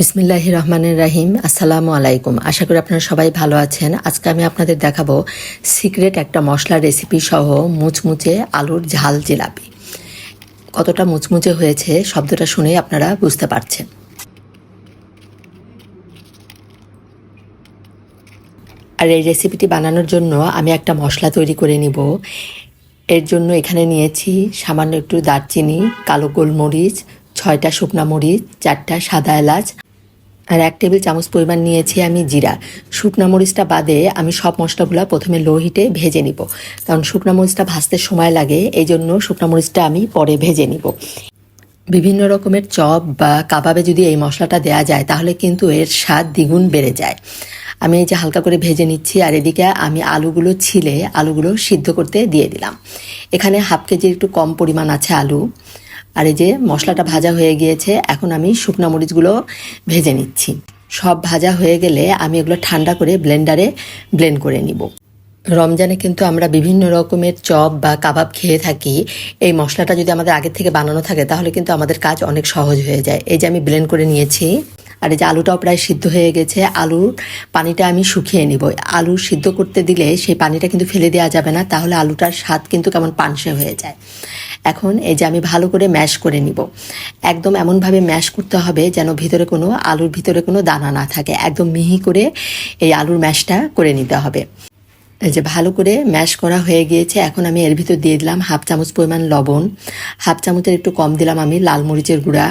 বিসমিল্লাহ রহমানের রাহিম। আসসালামু আলাইকুম। আশা করি আপনারা সবাই ভালো আছেন। আজকে আমি আপনাদের দেখাবো সিক্রেট একটা মশলা রেসিপি সহ মুচমুচে আলুর ঝাল জিলাপি। কতটা মুচমুচে হয়েছে শব্দটা শুনে আপনারা বুঝতে পারছেন। আর এই রেসিপিটি বানানোর জন্য আমি একটা মশলা তৈরি করে নিব। এর জন্য এখানে নিয়েছি সামান্য একটু দারচিনি, কালো গোলমরিচ, ছয়টা শুকনা মরিচ, চারটা সাদা এলাচ আর এক টেবিল চামচ পরিমাণ নিয়েছি আমি জিরা। শুকনা মরিচটা বাদে আমি সব মশলাগুলো প্রথমে লো হিটে ভেজে নিব। কারণ শুকনা মরিচটা ভাজতে সময় লাগে এই জন্য শুকনা মরিচটা আমি পরে ভেজে নিব। বিভিন্ন রকমের চপ বা কাবাবে যদি এই মশলাটা দেওয়া যায়, তাহলে কিন্তু এর স্বাদ দ্বিগুণ বেড়ে যায়। আমি এই যে হালকা করে ভেজে নিচ্ছি, আর এদিকে আমি আলুগুলো ছিলে, আলুগুলো সিদ্ধ করতে দিয়ে দিলাম। এখানে হাফ কেজির একটু কম পরিমাণ আছে আলু। আর এই যে মশলাটা ভাজা হয়ে গিয়েছে, এখন আমি শুকনো মরিচগুলো ভেজে নিচ্ছি। সব ভাজা হয়ে গেলে আমি এগুলো ঠান্ডা করে ব্লেন্ডারে ব্লেন্ড করে নিব। রমজানে কিন্তু আমরা বিভিন্ন রকমের চপ বা কাবাব খেয়ে থাকি। এই মশলাটা যদি আমাদের আগের থেকে বানানো থাকে, তাহলে কিন্তু আমাদের কাজ অনেক সহজ হয়ে যায়। এই যে আমি ব্লেন্ড করে নিয়েছি। আর এই যে আলুটাও প্রায় সিদ্ধ হয়ে গেছে, আলুর পানিটা আমি শুকিয়ে নিব। আলু সিদ্ধ করতে দিলে সেই পানিটা কিন্তু ফেলে দেওয়া যাবে না, তাহলে আলুটার স্বাদ কিন্তু কেমন পানসে হয়ে যায়। এখন এই যে আমি ভালো করে ম্যাশ করে নিব। একদম এমনভাবে ম্যাশ করতে হবে যেন ভিতরে কোনো আলুর ভিতরে কোনো দানা না থাকে। একদম মিহি করে এই আলুর ম্যাশটা করে নিতে হবে। যে ভালো করে ম্যাশ করা হয়ে গিয়েছে, এখন আমি এর ভিতর দিয়ে দিলাম হাফ চামচ পরিমাণ লবণ। হাফ চামচের একটু কম দিলাম আমি লাল মরিচের গুঁড়া।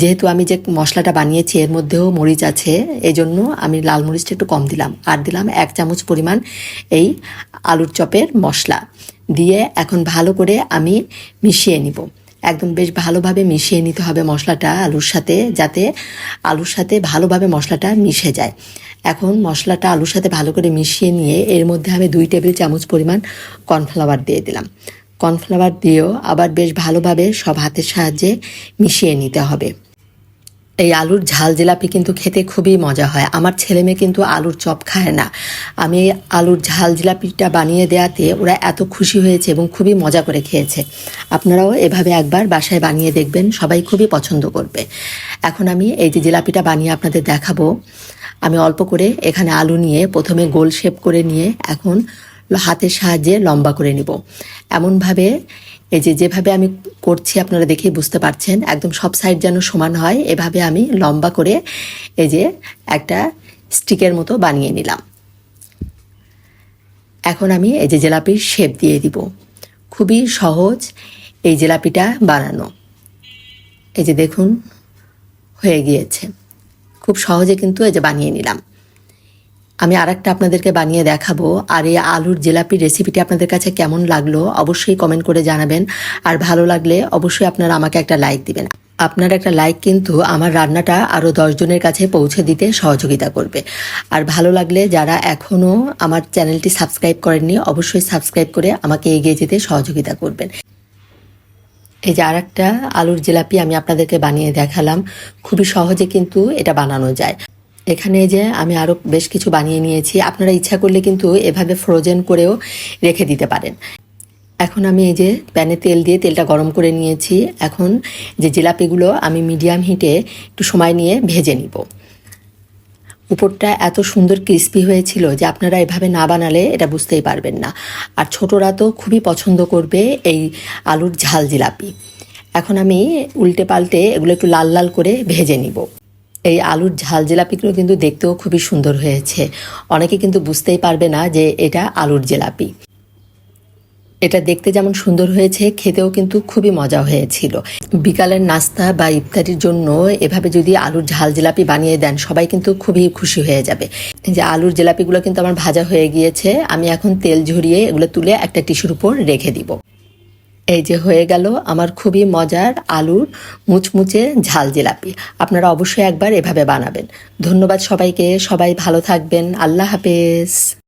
যেহেতু আমি যে মশলাটা বানিয়েছি, এর মধ্যেও মরিচ আছে এই জন্য আমি লাল মরিচটা একটু কম দিলাম। আর দিলাম এক চামচ পরিমাণ এই আলুর চপের মশলা। দিয়ে এখন ভালো করে আমি মিশিয়ে নিব। একদম বেশ ভালোভাবে মিশিয়ে নিতে হবে মশলাটা আলুর সাথে, যাতে আলুর সাথে ভালোভাবে মশলাটা মিশে যায়। এখন মশলাটা আলুর সাথে ভালো করে মিশিয়ে নিয়ে এর মধ্যে আমি দুই টেবিল চামচ পরিমাণ কর্নফ্লাওয়ার দিয়ে দিলাম। কর্নফ্লাওয়ার দিয়েও আবার বেশ ভালোভাবে সব হাতের সাহায্যে মিশিয়ে নিতে হবে। এই আলুর ঝাল জিলাপি কিন্তু খেতে খুবই মজা হয়। আমার ছেলে মেয়ে কিন্তু আলুর চপ খায় না। আমি আলুর ঝাল জিলাপিটা বানিয়ে দেওয়াতে ওরা এত খুশি হয়েছে এবং খুবই মজা করে খেয়েছে। আপনারাও এভাবে একবার বাসায় বানিয়ে দেখবেন, সবাই খুবই পছন্দ করবে। এখন আমি এই যে জিলাপিটা বানিয়ে আপনাদের দেখাবো। আমি অল্প করে এখানে আলু নিয়ে প্রথমে গোল শেপ করে নিয়ে এখন হাতের সাহায্যে লম্বা করে নিব। এমনভাবে এই যে যেভাবে আমি করছি আপনারা দেখেই বুঝতে পারছেন, একদম সব সাইড যেন সমান হয়, এভাবে আমি লম্বা করে এই যে একটা স্টিকের মতো বানিয়ে নিলাম। এখন আমি এই যে জেলাপির শেপ দিয়ে দিব। খুবই সহজ এই জেলাপিটা বানানো। এই যে দেখুন, হয়ে গিয়েছে। খুব সহজে কিন্তু এই যে বানিয়ে নিলাম। আমি আর একটা আপনাদেরকে বানিয়ে দেখাবো আর এই আলুর জেলাপির রেসিপিটি আপনাদের কাছে কেমন লাগল অবশ্যই কমেন্ট করে জানাবেন। আর ভালো লাগলে অবশ্যই আপনারা আমাকে একটা লাইক দিবেন। আপনার একটা লাইক কিন্তু আমার রান্নাটা আরও দশজনের কাছে পৌঁছে দিতে সহযোগিতা করবে। আর ভালো লাগলে যারা এখনও আমার চ্যানেলটি সাবস্ক্রাইব করেননি, অবশ্যই সাবস্ক্রাইব করে আমাকে এগিয়ে যেতে সহযোগিতা করবেন। এই যে আর একটা আলুর জিলাপি আমি আপনাদেরকে বানিয়ে দেখালাম। খুবই সহজে কিন্তু এটা বানানো যায়। এখানে যে আমি আরও বেশ কিছু বানিয়ে নিয়েছি। আপনারা ইচ্ছা করলে কিন্তু এভাবে ফ্রোজেন করেও রেখে দিতে পারেন। এখন আমি এই যে প্যানে তেল দিয়ে তেলটা গরম করে নিয়েছি। এখন যে জিলাপিগুলো আমি মিডিয়াম হিটে একটু সময় নিয়ে ভেজে নিব। উপরটা এত সুন্দর ক্রিস্পি হয়েছিল যে আপনারা এভাবে না বানালে এটা বুঝতেই পারবেন না। আর ছোটরা তো খুবই পছন্দ করবে এই আলুর ঝাল জিলাপি। এখন আমি উল্টে পাল্টে এগুলো একটু লাল লাল করে ভেজে নিব। এই আলুর ঝাল জিলাপিগুলো কিন্তু দেখতেও খুবই সুন্দর হয়েছে। অনেকে কিন্তু বুঝতেই পারবে না যে এটা আলুর জিলাপি। এটা দেখতে যেমন সুন্দর হয়েছে, খেতেও কিন্তু খুবই মজা হয়েছিল। বিকালের নাস্তা বা ইফতারির জন্য এভাবে যদি আলুর ঝাল জিলাপি বানিয়ে দেন, সবাই কিন্তু খুবই খুশি হয়ে যাবে। যে আলুর জিলাপিগুলো কিন্তু আমার ভাজা হয়ে গিয়েছে, আমি এখন তেল ঝরিয়ে এগুলো তুলে একটা টিস্যুর উপর রেখে দিব। এই যে হয়ে গেল আমার খুবই মজার আলুর মুচমুচে ঝাল জিলাপি। আপনারা অবশ্যই একবার এভাবে বানাবেন। ধন্যবাদ সবাইকে, সবাই ভালো থাকবেন। আল্লাহ হাফেজ।